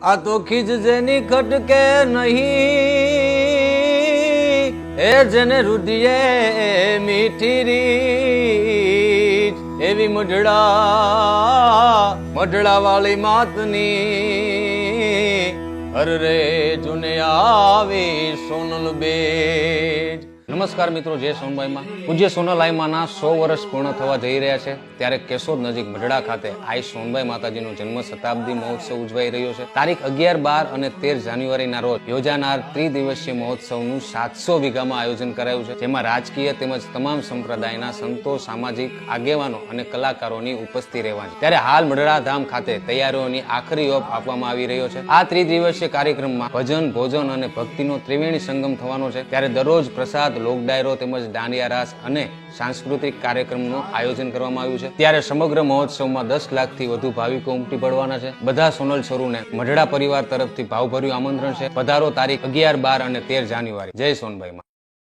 આ તો ખીજ જેની ખટકે નહીં, એ જેને રુધિયે મીઠી રીત, એવી મઢડા મઢડા વાળી માતની. અર રે જુને આવી સોનલ બેજ નમસ્કાર મિત્રો, જય સોનભાઈમાં પૂજ્ય સોનાલાઈમાના સો વર્ષ પૂર્ણ થવા જઈ રહ્યા છે, ત્યારે કેશોદ નજીક મઢડા ખાતે આઈ સોનભાઈ માતાજીનો જન્મ શતાબ્દી મહોત્સવ ઉજવાઈ રહ્યો છે. તારીખ અગિયાર બાર અને તેર જાન્યુઆરીના રોજ યોજાનાર ત્રિદિવસીય મહોત્સવનું સાતસો વીઘામાં આયોજન કરાયું છે, જેમાં રાજકીય તેમજ તમામ સંપ્રદાયના સંતો, સામાજિક આગેવાનો અને કલાકારોની ઉપસ્થિતિ રહેવાની. ત્યારે હાલ મઢડા ધામ ખાતે તૈયારીઓની આખરી ઓપ આપવામાં આવી રહ્યો છે. આ ત્રિદિવસીય કાર્યક્રમમાં ભજન, ભોજન અને ભક્તિનો ત્રિવેણી સંગમ થવાનો છે, ત્યારે દરરોજ પ્રસાદ લોક ડાયરો તેમજ દાંડિયા રાસ અને સાંસ્કૃતિક કાર્યક્રમનું આયોજન કરવામાં આવ્યું છે. ત્યારે સમગ્ર મહોત્સવમાં દસ લાખથી વધુ ભાવિકો ઉમટી પડવાના છે. બધા સોનલ સ્વરૂને મઢડા પરિવાર તરફથી ભાવભર્યું આમંત્રણ છે. પધારો તારીખ અગિયાર બાર અને તેર જાન્યુઆરી. જય સોનભાઈમાં